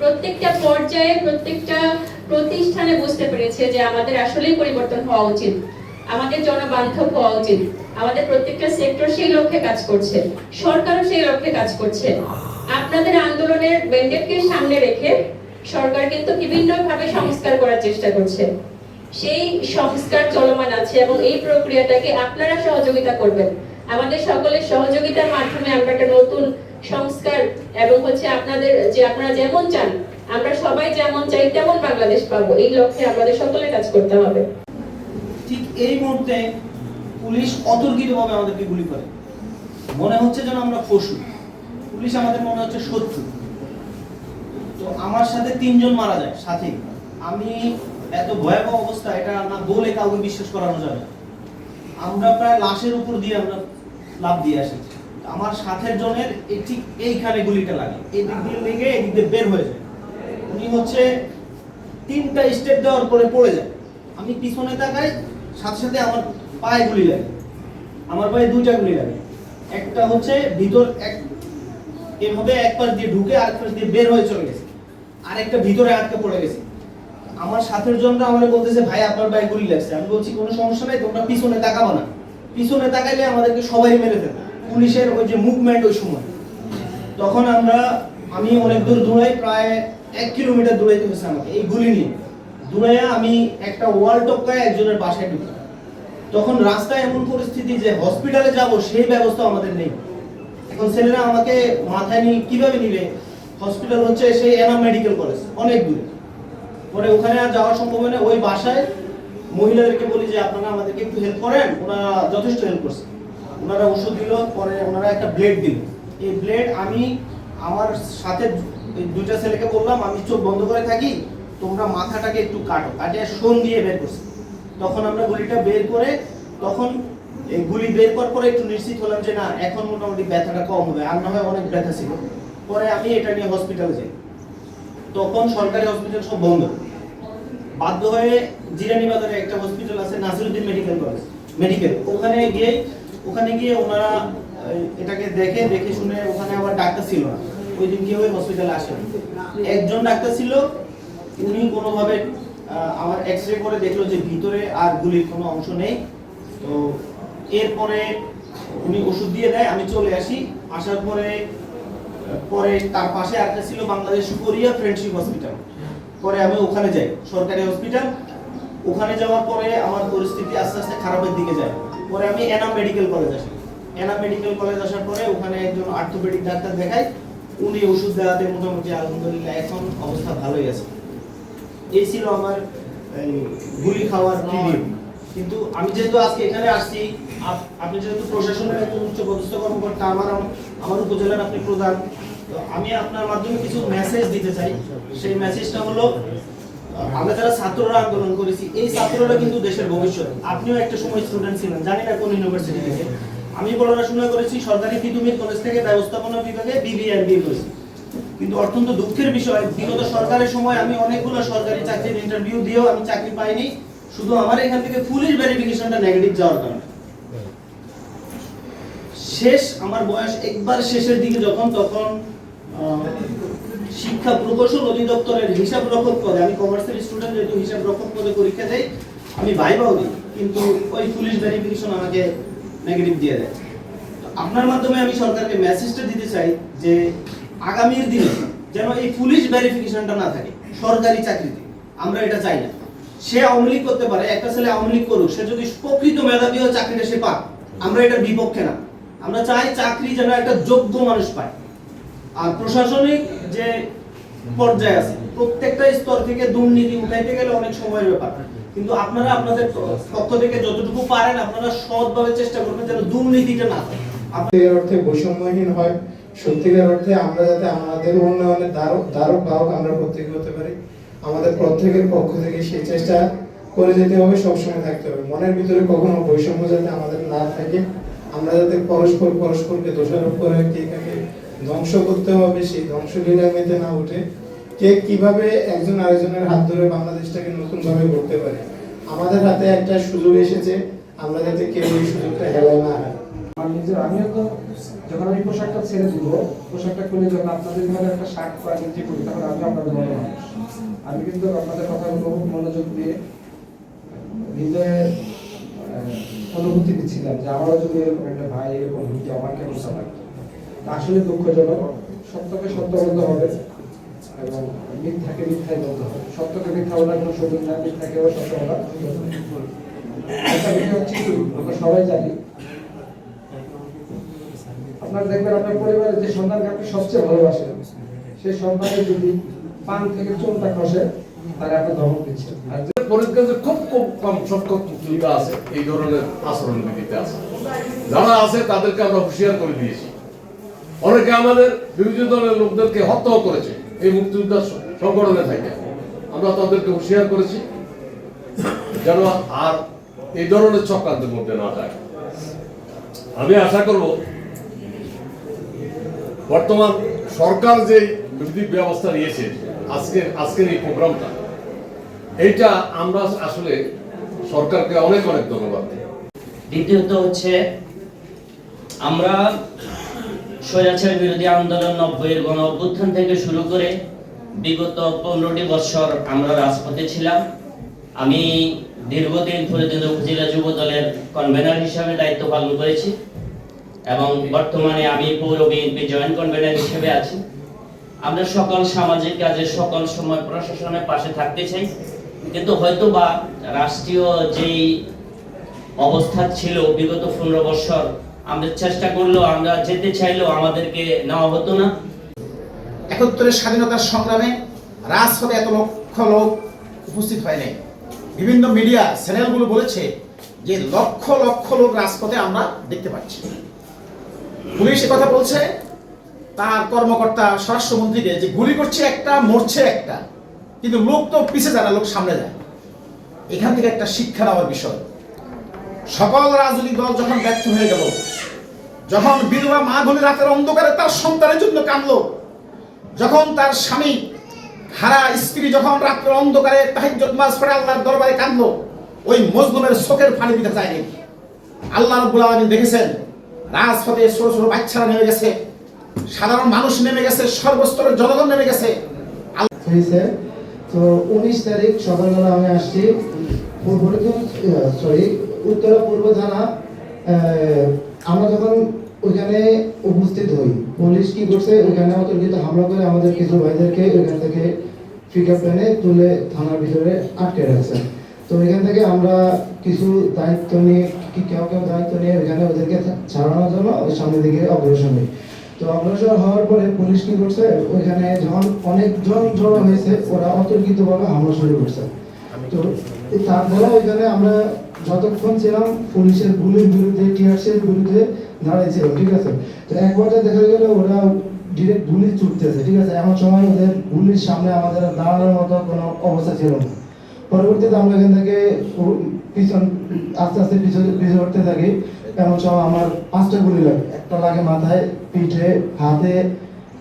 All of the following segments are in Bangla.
প্রত্যেকটা পর্যায়ে প্রত্যেকটা প্রতিষ্ঠানে বুঝতে পেরেছে যে আমাদের আসলেই পরিবর্তন হওয়া উচিত। আমাদের জনবান্ধব হওয়া উচিত। আমাদের প্রত্যেকটা সেক্টর সেই লক্ষ্যে কাজ করছে। সরকারও সেই লক্ষ্যে কাজ করছে। আপনাদের আন্দোলনের ব্যান্ডেডকে সামনে রেখে সরকার কিন্তু বিভিন্ন ভাবে সংস্কার করার চেষ্টা করছে। সেই সংস্কার চলমান আছে এবং এই প্রক্রিয়াটাকে আপনারা সহযোগিতা করবেন। আমাদের সকলের সহযোগিতার মাধ্যমে আমরা একটা নতুন সংস্কার এবং হচ্ছে আপনাদের যে আপনারা যেমন চান, আমরা সবাই যেমন চাই, তেমন বাংলাদেশ পাবো। এই লক্ষ্যে আমাদের সকলে কাজ করতে হবে। ঠিক এই মুহূর্তে পুলিশ অতর্কিতভাবে আমাদেরকে গুলি করে। মনে হচ্ছে যেন আমরা পশু। পুলিশ আমাদের মনে হচ্ছে শত্রু। তো আমার সাথে তিনজন মারা যায়, সাথে। আমি এত ভয়াবহ অবস্থা, এটা না বলে কাউকে বিশ্বাস করানো যাবে। আমরা প্রায় লাশের উপর দিয়ে আমরা লাভ দিয়ে আসি। আমার সাথের জনের ঠিক এইখানে গুলিটা লাগে। এই দিক দিয়ে লেগে এদিক দিয়ে বের হয়ে যায়। উনি হচ্ছে তিনটা স্টেপ দেওয়ার পরে পড়ে যায়। আমি পিছনে তাকাই, সাথে সাথে আমার পায়ে গুলি লাগে। আমার পায়ে দুইটা গুলি লাগে। একটা হচ্ছে ভিতর এক এভাবে এক পাশ দিয়ে ঢুকে আরেক পাশ দিয়ে বের হয়ে চলে গেছে। আর একটা ভিতরে আটকে পড়ে গেছে। আমার সাথের জনরা আমাকে বলতেছে, ভাই, আপনার পায়ে গুলি লাগছে। আমি বলছি, কোনো সমস্যা নাই, তোমরা পিছনে তাকাবো না। পিছনে তাকাইলে আমাদেরকে সবাই মেরে ফেলবে। পুলিশের ওই যে মুভমেন্ট ওই সময়। তখন আমরা, আমি অনেক দূর দূরে প্রায় এক কিলোমিটার দূরে হয়েছে আমাকে, এই গুলি নিয়ে। দৌড়াইয়া আমি একটা ওয়াল টপকায় একজনের বাসায় ঢুকি। তখন রাস্তায় এমন পরিস্থিতি যে হসপিটালে যাব, সেই ব্যবস্থা আমাদের নেই। এখন ছেলেরা আমাকে মাথায় নিয়ে কীভাবে নিবে? হসপিটাল হচ্ছে সেই এনাম মেডিকেল কলেজ অনেক দূরে। পরে ওখানে আর যাওয়া সম্ভব হয় না ওই বাসায় মহিলাদেরকে বলি যে, আপনারা আমাদেরকে একটু হেল্প করেন ওনারা যথেষ্ট হেল্প করছে। ওনারা ওষুধ দিল, পরে ওনারা একটা ব্লেড দিল। এই ব্লেড আমি আমার সাথে দুইটা ছেলেকে বললাম, আমি চোখ বন্ধ করে থাকি, তোমরা মাথাটাকে একটু কাটো। কাটিয়ে শোন দিয়ে বের করছি। তখন আমরা গুলিটা বের করে, তখন এই গুলি বের করার পরে একটু নিশ্চিত হলাম যে না, এখন মোটামুটি ব্যথাটা কম হবে, আর না হয় অনেক ব্যথা ছিল। পরে আমি এটা নিয়ে হসপিটালে যাই। তখন সরকারি হসপিটাল সব বন্ধ। বাধ্য হয়ে জিরানি বাজারে একটা হসপিটাল আছে, নাসিরুদ্দিন মেডিকেল কলেজ মেডিকেল ওখানে গিয়ে ওখানে গিয়ে ওনারা এটাকে দেখে দেখে শুনে ওখানে আবার ডাক্তার ছিল না। ওই দিন কেউ হসপিটালে আসে একজন ডাক্তার ছিল, উনি কোনোভাবে আমার এক্স রে করে দেখল যে ভিতরে আর গুলির কোনো অংশ নেই। তো এরপরে উনি ওষুধ দিয়ে দেয়, আমি চলে আসি। আসার পরে পরে তার পাশে একটা ছিল বাংলাদেশ কোরিয়া ফ্রেন্ডশিপ হসপিটাল পরে আমি ওখানে যাই, সরকারি হসপিটাল ওখানে যাওয়ার পরে আমার পরিস্থিতি আস্তে আস্তে খারাপের দিকে যায়। পরে আমি এনাম মেডিকেল কলেজ আসি। এনাম মেডিকেল কলেজ আসার পরে ওখানে একজন আর্থোপেডিক ডাক্তার দেখাই উনি ওষুধ দেওয়াতে মোটামুটি আলহামদুলিল্লাহ এখন অবস্থা ভালোই আছে। এই ছিল আমার গুলি খাওয়ার কিন্তু আমি যেহেতু আজকে এখানে আসছি আপনি যেহেতু প্রশাসনের একজন উচ্চ পদস্থ কর্মকর্তা আমার আমার উপজেলার আপনি প্রধান তো আমি আপনার মাধ্যমে কিছু মেসেজ দিতে চাই। সেই মেসেজটা হলো আমরা যারা ছাত্ররা আন্দোলন করেছি, এই ছাত্ররা কিন্তু দেশের ভবিষ্যৎ। আপনিও একটা সময় স্টুডেন্ট ছিলেন, জানি না কোন ইউনিভার্সিটি থেকে। আমি পড়াশোনা করেছি সরকারি তিতুমির কলেজ থেকে ব্যবস্থাপনা বিভাগে বিবিএমবি করেছি। কিন্তু অত্যন্ত দুঃখের বিষয়, বিগত সরকারের সময় আমি অনেকগুলো সরকারি চাকরির ইন্টারভিউ দিয়েও আমি চাকরি পাইনি। শুধু আমার এখান থেকে পুলিশ ভেরিফিকেশনটা নেগেটিভ যাওয়ার কারণে। শেষ, আমার বয়স একবার শেষের দিকে যখন, তখন শিক্ষা প্রকৌশল অধিদপ্তরের হিসাব রক্ষক পদে, আমি কমার্সের স্টুডেন্ট যেহেতু হিসাব রক্ষক পদে পরীক্ষা দেই, আমি ভাইবাও দিই, কিন্তু ওই পুলিশ ভেরিফিকেশন আমাকে নেগেটিভ দিয়ে দেয়। আপনার মাধ্যমে আমি সরকারকে মেসেজটা দিতে চাই যে আগামীর দিনে যেন এই পুলিশ ভেরিফিকেশনটা না থাকে, সরকারি চাকরিতে, আমরা এটা চাই না। সে আওয়ামী লীগ করতে পারে, একটা ছেলে আওয়ামী লীগ করুক, সে যদি প্রকৃত মেধাবী চাকরিটা সে পাক, আমরা এটার বিপক্ষে না। আমরা চাই চাকরি যেন একটা যোগ্য মানুষ পায়। আর প্রশাসনিক যে পর্যায়ে আছে প্রত্যেকটা স্তর থেকে দুর্নীতি উঠাইতে গেলে অনেক সময়ের ব্যাপার। কিন্তু আপনারা আপনাদের পক্ষ থেকে যতটুকু পারেন আপনারা সৎভাবে চেষ্টা করবেন যেন দুর্নীতিটা না আপ- অর্থে বৈষম্যহীন হয়। সত্যিকার অর্থে আমরা যাতে আমাদের উন্নয়নের দ্বারক দ্বারক বাহক আমরা প্রত্যেকে হতে পারি। আমাদের প্রত্যেকের পক্ষ থেকে সেই চেষ্টা করে যেতে হবে সবসময় থাকতে হবে। মনের ভিতরে কখনো বৈষম্য যাতে আমাদের না থাকে আমরা যাতে পরস্পর পরস্পরকে দোষারোপ করে কে কাকে ধ্বংস করতে হবে, সেই ধ্বংস লীলামিতে না উঠে কে কীভাবে একজন আরেকজনের হাত ধরে বাংলাদেশটাকে নতুন ভাবে গড়তে পারে? আমাদের হাতে একটা সুযোগ এসেছে, আমরা যাতে কেউ এই সুযোগটা হেলায় না হয় আর নিজের, আমিও তো যখন আমি পোশাকটা ছেড়ে দিব, পোশাকটা খুলে যখন আপনাদের ঘরে একটা শার্ট বা গেঞ্জি করি তখন আমি আপনাদের মতো মানুষ। আমি কিন্তু আপনাদের কথাগুলো মনোযোগ দিয়ে হৃদয়ের অনুভূতি দিচ্ছিলাম যে আমারও যদি এরকম একটা ভাই, এরকম আমার কেমন লাগতো আসলে দুঃখজনক, সত্যকে সত্য বলতে হবে এবং মিথ্যাকে মিথ্যাই বলতে হবে। সত্যকে মিথ্যা বলার কোনো সুযোগ না সত্য বলা। একটা বিষয় হচ্ছে কি? আমরা সবাই জানি। আপনার দেখবেন আপনার পরিবারের যে সন্তানকে আপনি সবচেয়ে ভালোবাসেন সেই সন্তানের যদি পান থেকে চুনটা খসে, তাহলে আপনি ধমক দিচ্ছেন আর যে খুব খুব কম সংখ্যক আছে এই ধরনের আচরণ বিধিতে আছে। যারা আছে, তাদেরকে আমরা হুঁশিয়ার করে দিয়েছি। অনেকে আমাদের বিরোধী দলের লোকদেরকে হত্যাও করেছে এই মুক্তিযোদ্ধা সংগঠনে থাকে আমরা তাদেরকে হুঁশিয়ার করেছি যেন আর এই ধরনের চক্রান্তের মধ্যে না যায় আমি আশা করব বর্তমান সরকার যে বিধি ব্যবস্থা নিয়েছে, আজকের আজকের এই প্রোগ্রামটা, এইটা আমরা আসলে সরকারকে অনেক অনেক ধন্যবাদ। দ্বিতীয়ত হচ্ছে আমরা স্বৈরাচার বিরোধী আন্দোলন নব্বইয়ের গণ অভ্যুত্থান থেকে শুরু করে বিগত পনেরোটি বছর আমরা রাজপথে ছিলাম। আমি দীর্ঘদিন ফরিদগঞ্জ উপজেলা যুব দলের কনভেনার হিসাবে দায়িত্ব পালন করেছি এবং বর্তমানে আমি পৌর বিএনপি জয়েন্ট কনভেনার হিসেবে আছি। আমরা সকল সামাজিক কাজে, সকল সময় প্রশাসনের পাশে থাকতে চাই। কিন্তু হয়তো বা রাষ্ট্রীয় যেই অবস্থা ছিল বিগত পনেরো বছর আমরা চেষ্টা করলেও, আমরা যেতে চাইলেও আমাদেরকে নেওয়া হতো না। একাত্তরের স্বাধীনতার সংগ্রামে রাজপথে এত লক্ষ লোক উপস্থিত হয় নাই। বিভিন্ন মিডিয়া চ্যানেলগুলো বলেছে যে লক্ষ লক্ষ লোক রাজপথে আমরা দেখতে পাচ্ছি। পুলিশ কথা বলছে, তার কর্মকর্তা স্বরাষ্ট্রমন্ত্রীকে যে গুলি করছে একটা, মরছে একটা, কিন্তু লোক তো পিছে যায় না, লোক সামনে যায়। এখান থেকে একটা শিক্ষা নেওয়ার বিষয়। সকল রাজনৈতিক দল যখন ব্যর্থ হয়ে গেল, যখন বিধবা মা গুলি রাতের অন্ধকারে তার সন্তানের জন্য কাঁদলো, যখন তার স্বামী হারা স্ত্রী যখন রাত্রে অন্ধকারে তাহাজ্জুদ মাস পড়ে আল্লাহর দরবারে কাঁদলো, ওই মজলুমের শোকের ফাঁড়ি দিতে চায়নি। আল্লাহ রাব্বুল আলামিন দেখেছেন, রাজপথে ছোট ছোট বাচ্চারা নেমে গেছে, সাধারণ মানুষ নেমে গেছে, সর্বস্তরের জনগণ নেমে গেছে। হয়েছে। তো উনিশ তারিখ সকালবেলা আমি আসছি। সরি উত্তরা পূর্ব থানা আমরা যখন ওইখানে উপস্থিত হই, পুলিশ কি করছে, ওইখানে অতর্কিত হামলা করে আমাদের কিছু ভাইদেরকে ওইখান থেকে পিক আপ ভ্যানে তুলে থানার ভিতরে আটকে রাখছে। তো ওইখান থেকে আমরা কিছু দায়িত্ব নিয়ে, কি কেউ কেউ দায়িত্ব নিয়ে ওইখানে ওদেরকে ছাড়ানোর জন্য সামনের দিকে অগ্রসর হই। তো অগ্রসর হওয়ার পরে পুলিশ কি করছে, ওইখানে যখন অনেকজন জড়ো হয়েছে, ওরা অতর্কিতভাবে হামলা শুরু করছে। তো তারপরে ওইখানে আমরা যতক্ষণ ছিলাম পুলিশের গুলির বিরুদ্ধে, টিআরসির বিরুদ্ধে দাঁড়াইছিল ঠিক আছে? তো এক পর্যায়ে দেখা গেল ওরা ডিরেক্ট গুলি ছুটতেছে, ঠিক আছে? এমন সময় ওদের গুলির সামনে আমাদের দাঁড়ানোর মতো কোনো অবস্থা ছিল না। পরবর্তীতে আমরা এখান থেকে পিছন, আস্তে আস্তে পিছনে পিছনে উঠতে থাকি। এমন সময় আমার পাঁচটা গুলি লাগে। একটা লাগে মাথায়, পিঠে, হাতে,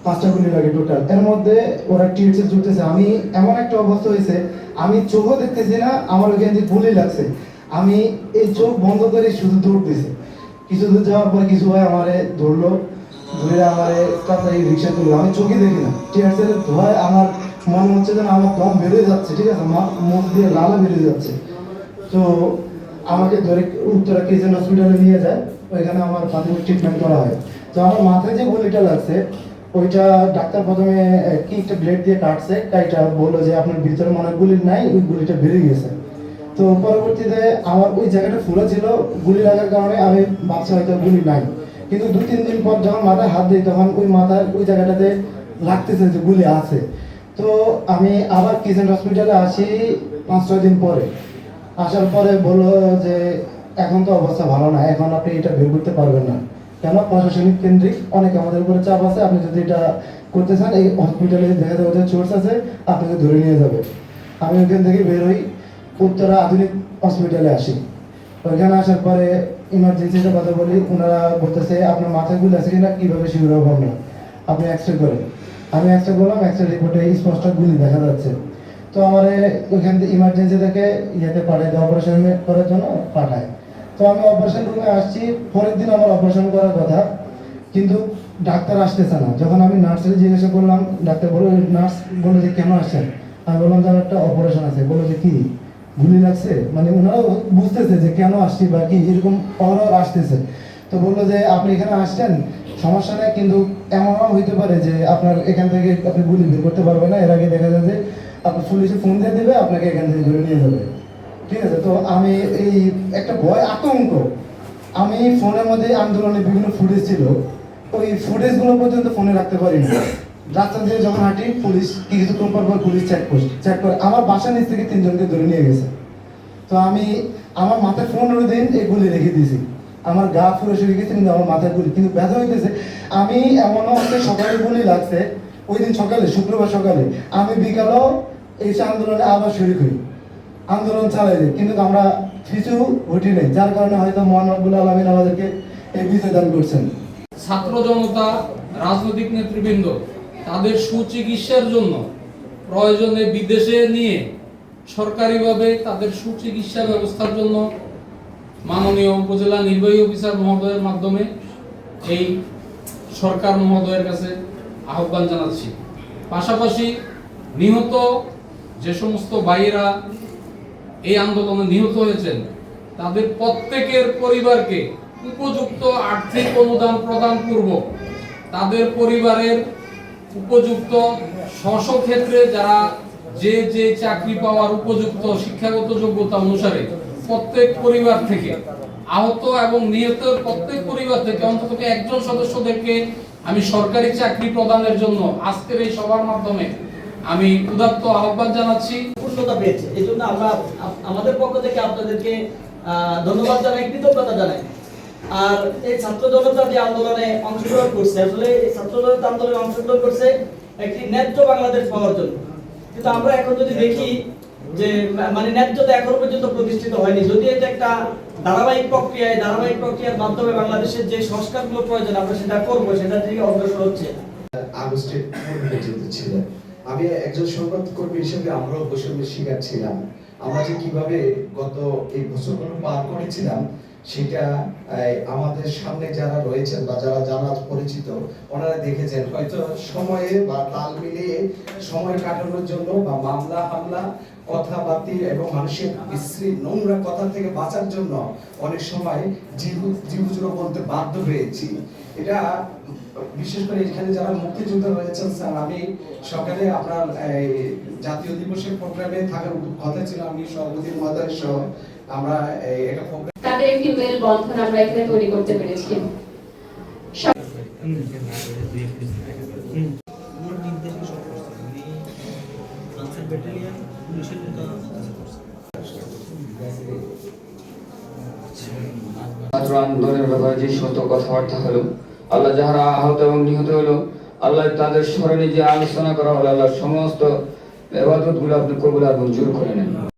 পাঁচটা গুলি লাগে টোটাল এর মধ্যে ওরা টিএসএস জুটতেছে আমি এমন একটা অবস্থা হয়েছে, আমি চোখও দেখতেছি না, আমার ওখান গুলি লাগছে। আমি এই চোখ বন্ধ করে শুধু দৌড় কিছু দূর যাওয়ার পর কিছু ভাই আমারে ধরলো, ধরে আমারে তাড়াতাড়ি রিক্সা তুললো। আমি চোখে দেখি না। টিআরসের ধোয়ায় আমার মনে হচ্ছে যেন আমার দম বেরিয়ে যাচ্ছে, ঠিক আছে? মা- মুখ দিয়ে লালা বেরিয়ে যাচ্ছে। তো আমাকে ধরে উত্তরা কিচেন হসপিটালে নিয়ে যায়। ওইখানে আমার প্রাথমিক ট্রিটমেন্ট করা হয়। তো আমার মাথায় যে গুলিটা লাগছে, ওইটা ডাক্তার প্রথমে কি একটা ব্লেড দিয়ে কাটছে, কাইটা বলল যে আপনার ভিতরে মনে গুলি নাই, ওই গুলিটা বেরিয়ে গেছে। তো পরবর্তীতে আমার ওই জায়গাটা ফুলে ছিল, গুলি লাগার কারণে আমি ভাবছি হয়তো গুলি নাই। কিন্তু দু, তিন দিন পর যখন মাথায় হাত দিই, তখন ওই মাথার ওই জায়গাটাতে লাগতেছে যে গুলি আছে। তো আমি আবার কিচেন হসপিটালে আসি পাঁচ, ছয় দিন পরে। আসার পরে বলল যে, এখন তো অবস্থা ভালো না, এখন আপনি এটা বের করতে পারবেন না। কেন? প্রশাসনিক কেন্দ্রিক অনেক আমাদের উপরে চাপ আছে, আপনি যদি এটা করতে চান, এই হসপিটালে দেখা যাবে ওদের চোর্স আছে আপনাকে ধরে নিয়ে যাবে আমি ওখান থেকে বের হই। উত্তরা আধুনিক হসপিটালে আসি। ওইখানে আসার পরে ইমার্জেন্সিতে কথা বলি, ওনারা বলতেছে, আপনার মাথায় গুলি আছে কিনা? কীভাবে শিবির না আপনি এক্সরে করেন। আমি এক্সরে করলাম এক্সরে রিপোর্টে স্পষ্ট গুলি দেখা যাচ্ছে। তো আমার ওইখান থেকে ইমার্জেন্সি থেকে ইয়েতে পাঠায় অপারেশন করার জন্য পাঠায়। তো আমি অপারেশন রুমে আসছি, পরের দিন আমার অপারেশন করার কথা। কিন্তু ডাক্তার আসতেছে না। যখন আমি নার্সের জিজ্ঞাসা করলাম, ডাক্তার বলল নার্স বলল যে কেন আসছেন? আমি বললাম যে একটা অপারেশন আছে। বলল যে কি? গুলি লাগছে। মানে ওনারাও বুঝতেছে যে কেন আসছি বা কি, এরকম ওরাও আসতেছে। তো বলল যে, আপনি এখানে আসছেন, সমস্যা নেই, কিন্তু এমনও হইতে পারে যে আপনার এখান থেকে আপনি গুলি বের করতে পারবেন না। এর আগে দেখা যায় যে, আপনার পুলিশে ফোন দিয়ে দেবে, আপনাকে এখান থেকে ধরে নিয়ে যাবে। ঠিক আছে? তো আমি এই একটা ভয়, আতঙ্ক। আমি ফোনের মধ্যে আন্দোলনের বিভিন্ন ফুটেজ ছিল। ওই ফুটেজগুলো পর্যন্ত ফোনে রাখতে পারি না রাস্তা দিয়ে যখন হাঁটি, পুলিশ কিছুক্ষণ পর পর পুলিশ চেক পোস্ট চেক করে আমার বাসার নিচ থেকে তিনজনকে ধরে নিয়ে গেছে। তো আমি আমার মাথায় পনেরো দিন এই গুলি রেখে দিয়েছি। আমার গা ফুরে শুয়ে গেছে, কিন্তু আমার মাথায় গুলি। কিন্তু ব্যথা হইতেছে। আমি এমনও হচ্ছে সকালে গুলি লাগছে। ওই দিন সকালে, শুক্রবার সকালে, আমি বিকালেও এই আন্দোলনে আবার শুরু করি। আন্দোলন চালাই যাই কিন্তু আমরা কিছু ঘটি নেই। যার কারণে হয়তো মহান আলমিন আমাদেরকে এই বিজয় দান করছেন। ছাত্র জনতা, রাজনৈতিক নেতৃবৃন্দ তাদের সুচিকিৎসার জন্য প্রয়োজনে বিদেশে নিয়ে সরকারিভাবে তাদের সুচিকিৎসা ব্যবস্থার জন্য মাননীয় উপজেলা নির্বাহী অফিসার মহোদয়ের মাধ্যমে এই সরকার মহোদয়ের কাছে আহ্বান জানাচ্ছি। পাশাপাশি নিহত যে সমস্ত ভাইয়েরা এই আন্দোলনে নিহত হয়েছেন, তাদের প্রত্যেকের পরিবারকে উপযুক্ত আর্থিক অনুদান প্রদান পূর্বক তাদের পরিবারের উপযুক্ত স্ব ক্ষেত্রে যারা যে যে চাকরি পাওয়ার উপযুক্ত শিক্ষাগত যোগ্যতা অনুসারে প্রত্যেক পরিবার থেকে আহত এবং নিহত প্রত্যেক পরিবার থেকে অন্তত একজন সদস্যদেরকে আমি সরকারি চাকরি প্রদানের জন্য আজকের এই সভার মাধ্যমে আমি উদাত্ত আহ্বান জানাচ্ছি। পূর্ণতা পেয়েছে। এই জন্য আমরা আমাদের পক্ষ থেকে আপনাদেরকে ধন্যবাদ জানাই, কৃতজ্ঞতা জানাই। আর এই ছাত্র জনতা যে আন্দোলনে অংশগ্রহণ করছে, আসলে এই ছাত্র জনতা আন্দোলনে অংশগ্রহণ করছে একটি ন্যায্য বাংলাদেশ পাওয়ার জন্য। কিন্তু আমরা এখন যদি দেখি যে মানে ন্যায্যতা এখনও পর্যন্ত প্রতিষ্ঠিত হয়নি, যদি এটা একটা ধারাবাহিক প্রক্রিয়া, এই ধারাবাহিক প্রক্রিয়ার মাধ্যমে বাংলাদেশের যে সংস্কারগুলো প্রয়োজন আমরা সেটা করব, সেটা থেকে অগ্রসর হচ্ছে। আগস্টে পরিচিত ছিলেন। আমি একজন সংবাদ কর্মী হিসেবে আমরাও বৈষম্যের শিকার ছিলাম। আমরা যে কীভাবে গত এই বছরগুলো পার করেছিলাম সেটা আমাদের সামনে যারা রয়েছেন বা যারা জানা পরিচিত, ওনারা দেখেছেন। হয়তো সময়ে বা তাল মিলিয়ে সময় কাটানোর জন্য বা মামলা, হামলা, কথাবার্তি এবং মানুষের বিশ্রী নোংরা কথা থেকে বাঁচার জন্য অনেক সময় জিহু জিহুজুরো বলতে বাধ্য হয়েছি। এটা, বিশেষ করে এখানে যারা মুক্তিযোদ্ধা রয়েছেন স্যার, আমি সকালে আপনার জাতীয় দিবসের প্রোগ্রামে থাকার কথা ছিল। আমি সভাপতি মহোদয় সহ আমরা একটা প্রোগ্রাম তাদের বন্ধন আমরা এখানে তৈরি করতে পেরেছি। আন্দোলনের ব্যাপারে যে সমস্ত কথাবার্তা হলো, আল্লাহ যাহারা আহত এবং নিহত হলো, আল্লাহ তাদের স্মরণে যে আলোচনা করা হলো, আল্লাহ সমস্ত এবাদতগুলো আপনি কবুল আর মঞ্জুর করে নেন।